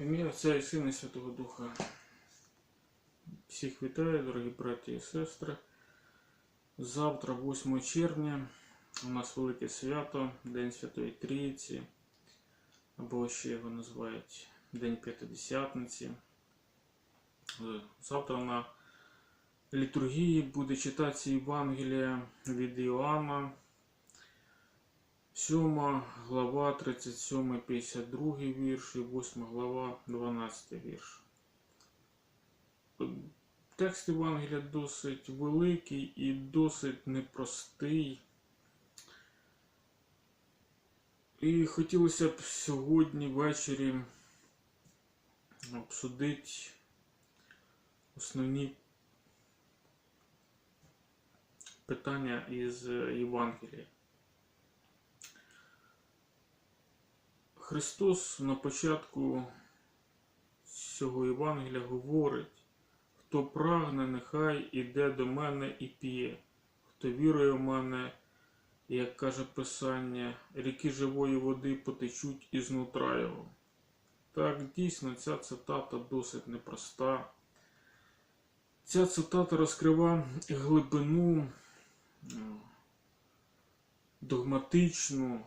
Ім'я Отця і Сина і Святого Духа. Всіх вітаю, дорогі браті і сестри. Завтра, 8 червня, у нас велике свято, День Святої Трійці, або ще його називають День П'ятидесятниці. Завтра на літургії буде читатися Євангелія від Іоанна, 7 глава, 37, 52 вірш і 8 глава, 12 вірш. Текст Євангелія досить великий і досить непростий. І хотілося б сьогодні ввечері обсудити основні питання із Євангелія. Христос на початку цього Євангелія говорить, хто прагне, нехай іде до мене і п'є, хто вірує в мене, як каже Писання, ріки живої води потечуть із нутра його. Так, дійсно, ця цитата досить непроста. Ця цитата розкриває глибину догматичну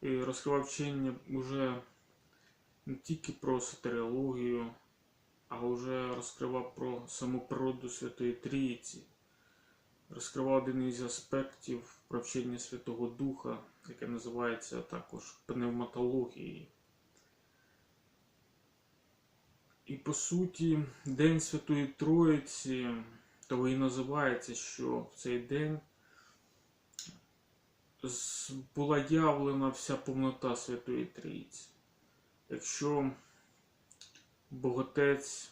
і розкривав вчення вже не тільки про сатеріологію, а вже розкривав про саму природу Святої Трійці, розкривав один із аспектів про вчення Святого Духа, яке називається також пневматологією. І по суті, День Святої Троїці того і називається, що в цей день була явлена вся повнота Святої Трійці. Якщо Боготець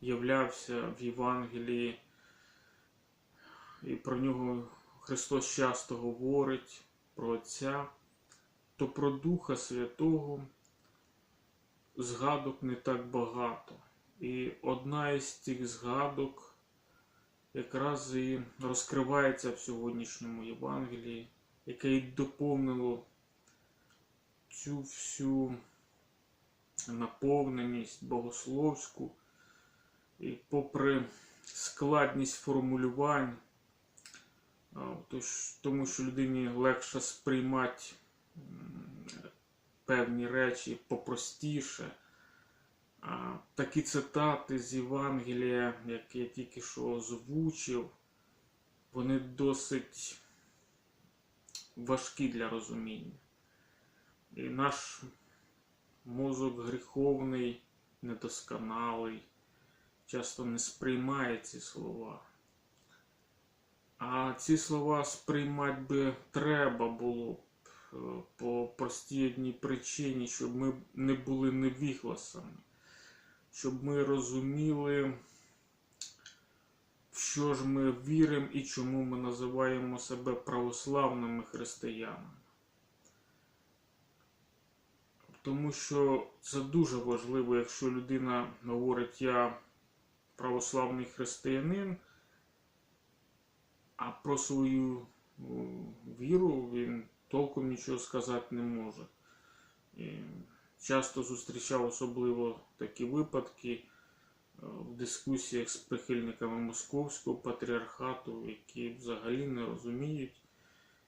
являвся в Євангелії, і про нього Христос часто говорить про Отця, то про Духа Святого згадок не так багато. І одна із цих згадок якраз і розкривається в сьогоднішньому Євангелії, яке й доповнило цю всю наповненість богословську, і попри складність формулювань, тому що людині легше сприймати певні речі попростіше. Такі цитати з Євангелія, як я тільки що озвучив, вони досить важкі для розуміння. І наш мозок гріховний, недосконалий, часто не сприймає ці слова. А ці слова сприймати би треба було б е, по простій одній причині, щоб ми не були невігласами, щоб ми розуміли, в що ж ми віримо і чому ми називаємо себе православними християнами. Тому що це дуже важливо, якщо людина говорить, я православний християнин, а про свою віру він толком нічого сказати не може. Часто зустрічав особливо такі випадки е, в дискусіях з прихильниками московського патріархату, які взагалі не розуміють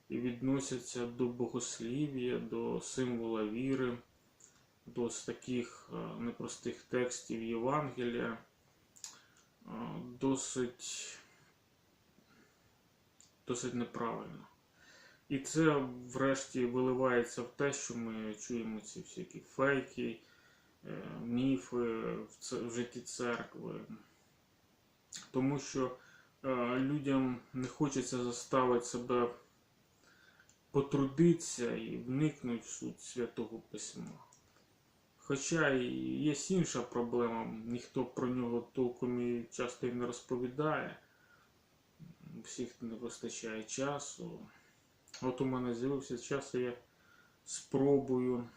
і відносяться до богослів'я, до символа віри, до таких е, непростих текстів Євангелія. е, Досить, досить неправильно. І це врешті виливається в те, що ми чуємо ці всякі фейки, е, міфи в житті церкви. Тому що е, людям не хочеться заставити себе потрудитися і вникнути в суть святого письма. Хоча і є інша проблема, ніхто про нього толком і часто і не розповідає. Всіх не вистачає часу. От у мене з'явився час, і я спробую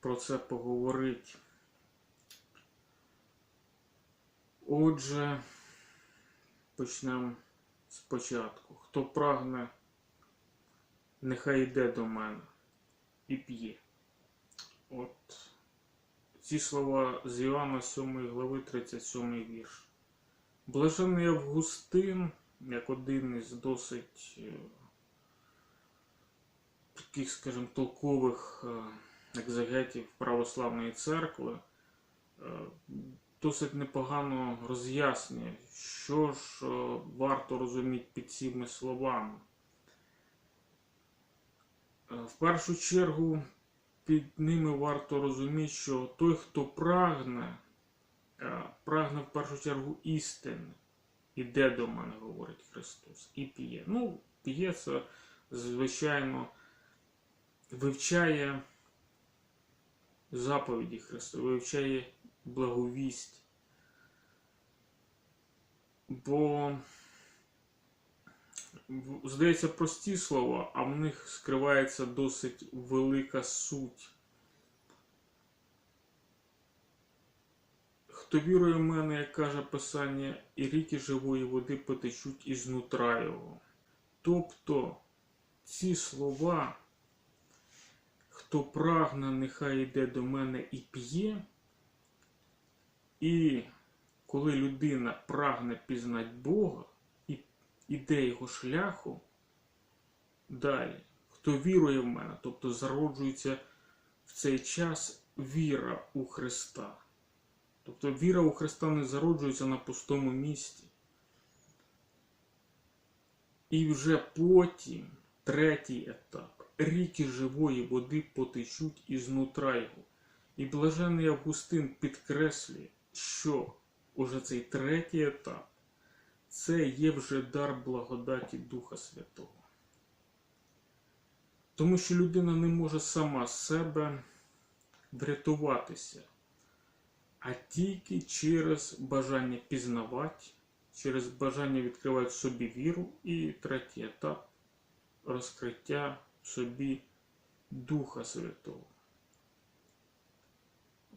про це поговорити. Отже, почнемо спочатку. Хто прагне, нехай йде до мене і п'є. От ці слова з Іоанна 7 глави 37 вірш. Блажений Августин, як один із досить е, таких, скажімо, толкових е, екзегетів православної церкви, е, досить непогано роз'яснює, що ж варто розуміти під цими словами. В першу чергу під ними варто розуміти, що той, хто прагне, прагне в першу чергу істини, іде до мене, говорить Христос, і п'є. Ну, п'є це, звичайно, вивчає заповіді Христа, вивчає благовість. Бо, здається, прості слова, а в них скривається досить велика суть. Хто вірує в мене, як каже Писання, і ріки живої води потечуть із нутра його. Тобто ці слова, хто прагне, нехай йде до мене і п'є, і коли людина прагне пізнати Бога і іде його шляху, далі, хто вірує в мене, тобто зароджується в цей час віра у Христа. Тобто віра у Христа не зароджується на пустому місці. І вже потім, третій етап, ріки живої води потечуть із нутра його. І блажений Августин підкреслює, що уже цей третій етап це є вже дар благодаті Духа Святого. Тому що людина не може сама себе врятуватися, а тільки через бажання пізнавати, через бажання відкривати собі віру і третій етап розкриття в собі Духа Святого.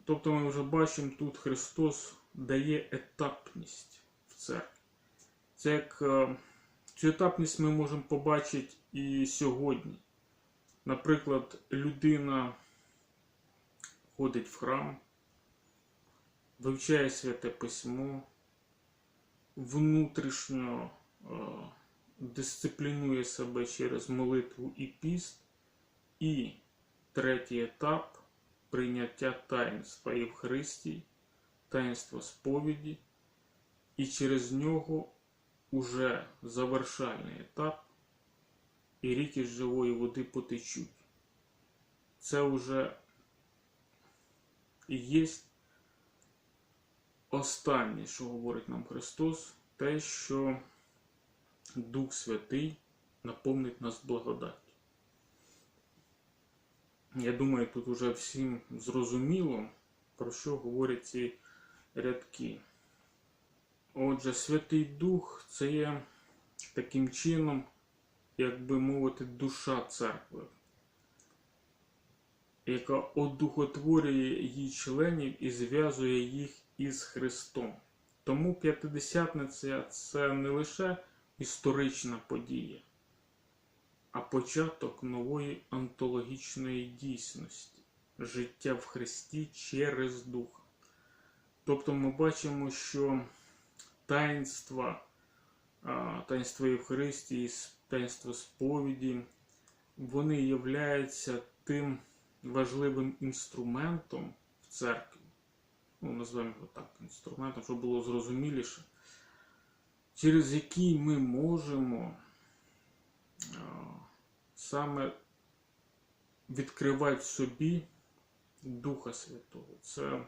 Тобто ми вже бачимо, тут Христос дає етапність в церкві. Це як е, цю етапність ми можемо побачити і сьогодні. Наприклад, людина ходить в храм, вивчає святе письмо, внутрішньо е, дисциплінує себе через молитву і піст, і третій етап прийняття таїнства Євхаристії, таїнства сповіді, і через нього уже завершальний етап, і ріки з живої води потечуть. Це вже є останнє, що говорить нам Христос, те, що Дух Святий наповнить нас благодаттю. Я думаю, тут уже всім зрозуміло, про що говорять ці рядки. Отже, Святий Дух це є таким чином, як би мовити, душа церкви, яка одухотворює її членів і зв'язує їх із Христом. Тому п'ятидесятниця це не лише історична подія, а початок нової онтологічної дійсності, життя в Христі через Духа. Тобто ми бачимо, що таїнства, таїнство Євхаристії, таїнство сповіді, вони являються тим важливим інструментом в церкві, ну, назвемо його так, інструментом, щоб було зрозуміліше, через який ми можемо саме відкривати в собі Духа Святого. Це,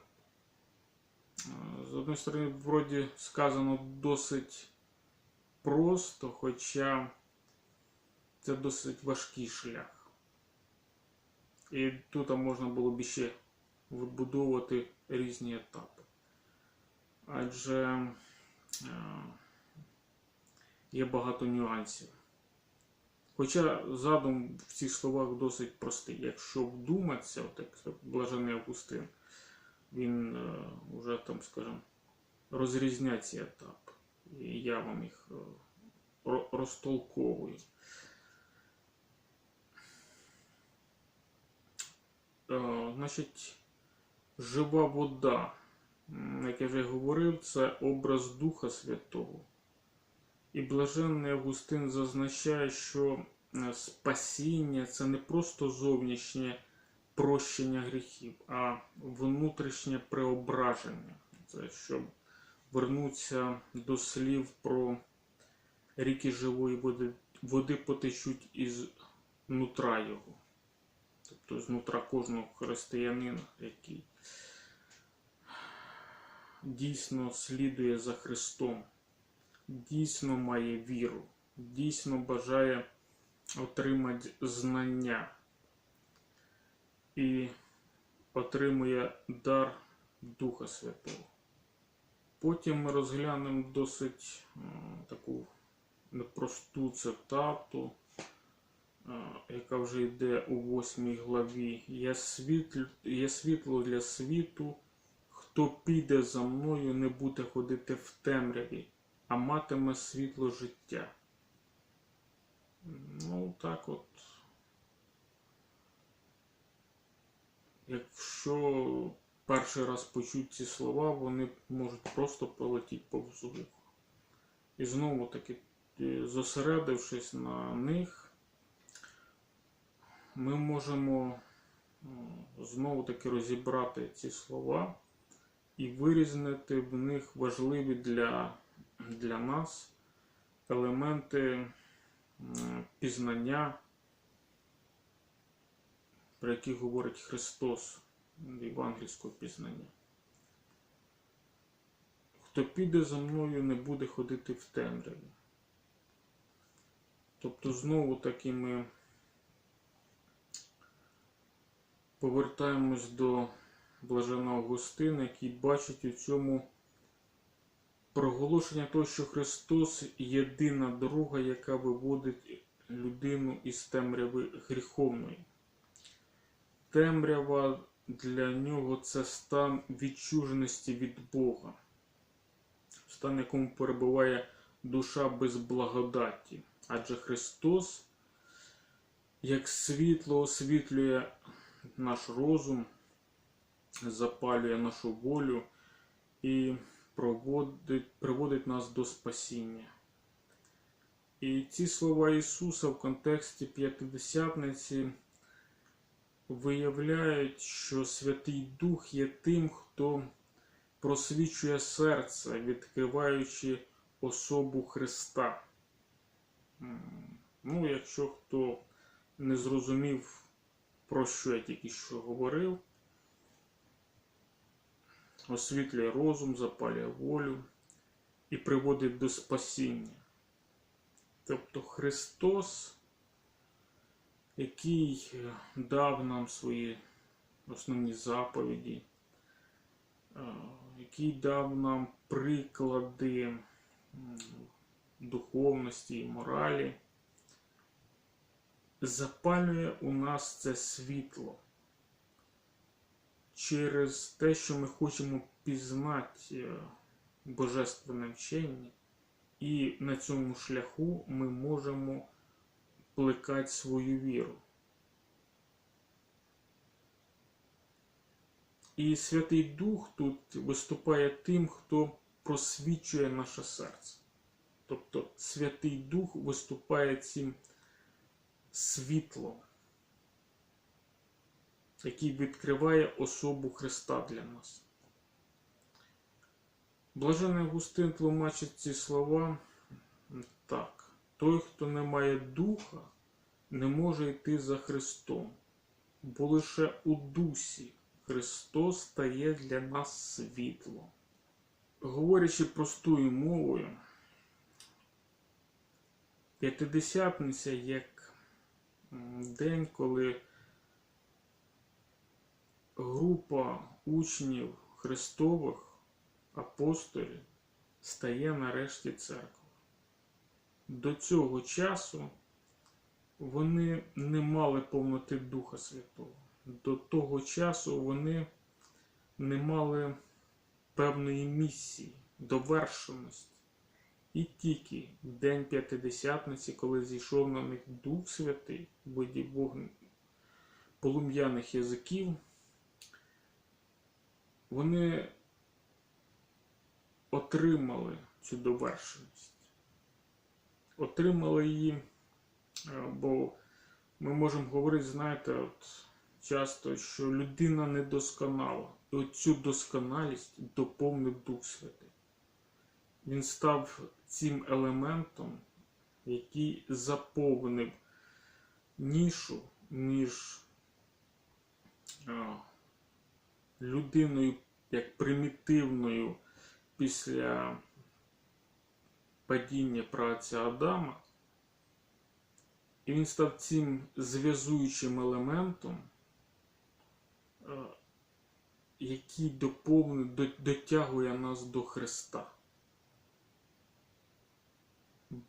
з однієї сторони, вроді сказано досить просто, хоча це досить важкий шлях. І тут можна було б ще вибудовувати різні етапи. Адже е, є багато нюансів. Хоча задум в цих словах досить простий. Якщо вдуматися, от як блажений Августин, він е, вже там, скажімо, розрізняє ці етапи. І я вам їх е, розтолковую. Значить, жива вода, як я вже говорив, це образ Духа Святого. І блаженний Августин зазначає, що е, спасіння це не просто зовнішнє прощення гріхів, а внутрішнє преображення. Це щоб вернутися до слів про ріки живої води, води потечуть із нутра його. Тобто з нутра кожного християнина, який дійсно слідує за Христом, дійсно має віру, дійсно бажає отримати знання і отримує дар Духа Святого. Потім ми розглянемо досить е, таку непросту цитату, яка вже йде у восьмій главі. Є світло, є світло для світу, хто піде за мною, не буде ходити в темряві, а матиме світло життя. Ну, так от. Якщо перший раз почуть ці слова, вони можуть просто пролетіти повз вухо. І знову таки, е, зосередившись на них, ми можемо знову таки розібрати ці слова і вирізнити в них важливі для, для нас елементи пізнання, про які говорить Христос євангельського пізнання. Хто піде за мною, не буде ходити в темряві. Тобто, знову таки ми повертаємось до блаженого Августина, який бачить у цьому проголошення того, що Христос єдина дорога, яка виводить людину із темряви гріховної. Темрява для нього це стан відчуженості від Бога, стан, якому перебуває душа без благодаті. Адже Христос, як світло, освітлює наш розум, запалює нашу волю і проводить, приводить нас до спасіння. І ці слова Ісуса в контексті п'ятидесятниці виявляють, що Святий Дух є тим, хто просвічує серце, відкриваючи особу Христа. Ну, якщо хто не зрозумів, про що я тільки що говорив, освітлює розум, запалює волю і приводить до спасіння. Тобто Христос який дав нам свої основні заповіді, е, який дав нам приклади духовності і моралі, запалює у нас це світло через те, що ми хочемо пізнати е, божественне вчення, і на цьому шляху ми можемо плекати свою віру. І Святий Дух тут виступає тим, хто просвічує наше серце. Тобто Святий Дух виступає цим світлом, який відкриває особу Христа для нас. Блажений Августин тлумачить ці слова так. Той, хто не має духа, не може йти за Христом, бо лише у дусі Христос стає для нас світлом. Говорячи простою мовою, п'ятидесятниця як день, коли група учнів Христових апостолів стає нарешті церквою до цього часу вони не мали повноти Духа Святого. До того часу вони не мали певної місії, довершеності. І тільки в День П'ятидесятниці, коли зійшов на них Дух Святий виді вогн полум'яних язиків, вони отримали цю довершеність. Отримали її, е, бо ми можемо говорити, знаєте, от часто, що людина недосконала. І оцю досконалість доповнив Дух Святий. Він став цим елементом, який заповнив нішу між людиною як примітивною після падіння праці Адама. І він став цим зв'язуючим елементом, який доповнює, до- дотягує нас до Христа.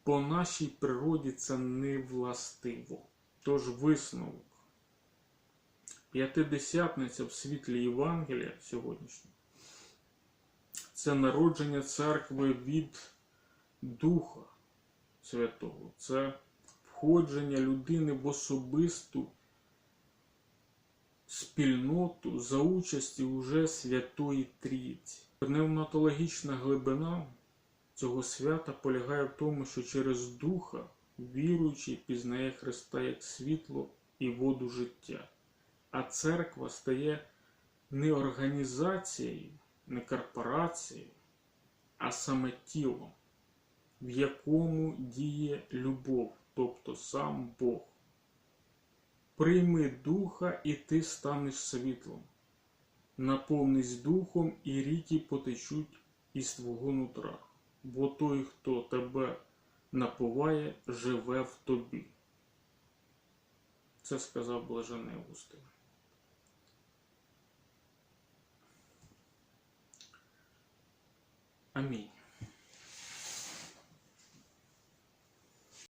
Бо нашій природі це не властиво. Тож висновок. П'ятидесятниця в світлі Євангелія сьогоднішнього це народження церкви від Духа Святого. Це входження людини в особисту спільноту за участі уже Святої Трійці. Пневматологічна глибина цього свята полягає в тому, що через Духа віруючий пізнає Христа як світло і воду життя. А церква стає не організацією, не корпорацією, а саме тілом, в якому діє любов, тобто сам Бог. Прийми духа, і ти станеш світлом. Наповнись духом, і ріки потечуть із твого нутра, бо той, хто тебе напуває, живе в тобі. Це сказав Блажений Августин. Амінь.